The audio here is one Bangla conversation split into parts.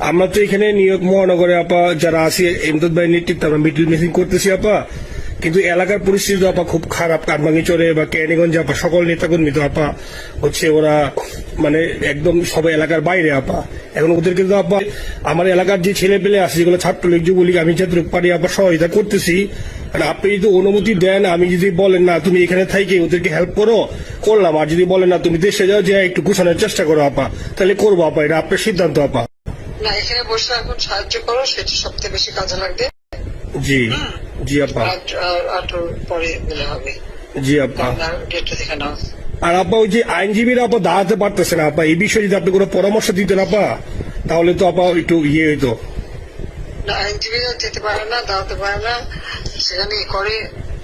আমরা তো এখানে ইয়র্ক মহানগরে, আপা, যারা আছি এমদাদ ভাই নেতৃত্বে আমরা মিডিল মিটিং করতেছি, আপা। কিন্তু এলাকার পরিস্থিতি আপা, খুব খারাপ। কারমাঙ্গি চরে বা ক্যানিগঞ্জ আপা, সকল নেতাকর্মী তো, আপা, হচ্ছে ওরা মানে একদম সবাই এলাকার বাইরে, আপা। এখন ওদের কিন্তু আপা, আমার এলাকার যে ছেলে পেলে আছে, যেগুলো ছাত্রলীগ, যুবলীগ, আমি যতটুকু পারি, আপা সহায়তা করতেছি। আর আপনি যদি অনুমতি দেন, আমি যদি বলেন, না, তুমি এখানে থাইকে ওদেরকে হেল্প করো, করলাম। আর যদি বলেন, না, তুমি দেশে যাও যে একটু গুছানোর চেষ্টা করো, আপা। তাহলে করব, আপা। এটা আপনার সিদ্ধান্ত, আপা। না এখানে বসে এখন সাহায্য করো সেটা সবচেয়ে বেশি কাজে লাগবে। জি জি আপা। আর পরে গেলে হবে। জি আপা। ডেটটা দেখে নাও। আর আপা ওই যে আইনজীবীরা আপা দাঁড়াতে পারতেছে না আপা এই বিষয়ে যদি আপনি কোনো পরামর্শ দিতেন আপা তাহলে তো আপা একটু ইয়ে হইতো। না আইনজীবীরা যেতে পারে না দাঁড়াতে পারে না সেখানে করে।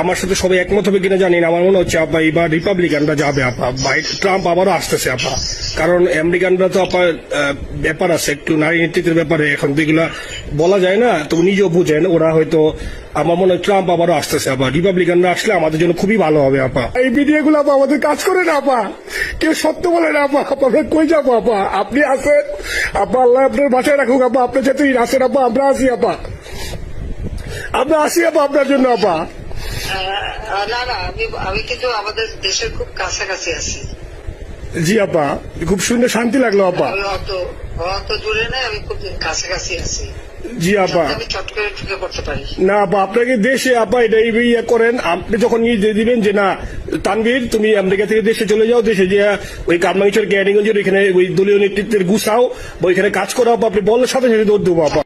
আমার সাথে সবাই একমত হবে কিনা জানি না। আমার মনে হচ্ছে আপা এবার রিপাবলিকানরা যাবে আপা ট্রাম্প আবারও আসতেছে আপা কারণ আমেরিকানরা তো আপা ব্যাপার আছে, একটু নারী নেতৃত্বের ব্যাপারে। এখন তো এগুলা বলা যায় না, তো নিজেও বুঝেন, ওরা হয়তো, আমার মনে হয় ট্রাম্প আবারও আসতেছে আপা রিপাবলিকানরা আসলে আমাদের জন্য খুবই ভালো হবে আপা এই মিডিয়াগুলো আপা আমাদের কাজ করে না আপা কেউ সত্য বলে না আপা আপা কই যাব আপা আপনি আছেন? আপা আল্লাহ আপনার বাসায় রাখুক আপা আপনি যেতেই আসেন আপা আমরা আসি আপা আমরা আসি আপা আপনার জন্য আপা না না আমি আমি কিন্তু আমাদের দেশের খুব কাছাকাছি আছি। জি আপা খুব সুন্দর শান্তি লাগল আপা। অত অত দূরে নেই আমি খুব কাছাকাছি আছি। জি আপা। না আপা আপনাকে দেশে আপা এটা এই ইয়ে করেন আপনি যখন দিয়ে দিবেন যে না তানভীর তুমি আমেরিকা থেকে দেশে চলে যাও দেশে যে ওই কামরাঙ্গিচর ক্যারিগঞ্জের ওইখানে ওই দলীয় নেতৃত্বের গুছাও বা ওইখানে কাজ করো আপা আপনি বলার সাথে সাথে দৌড় দেবো আপা।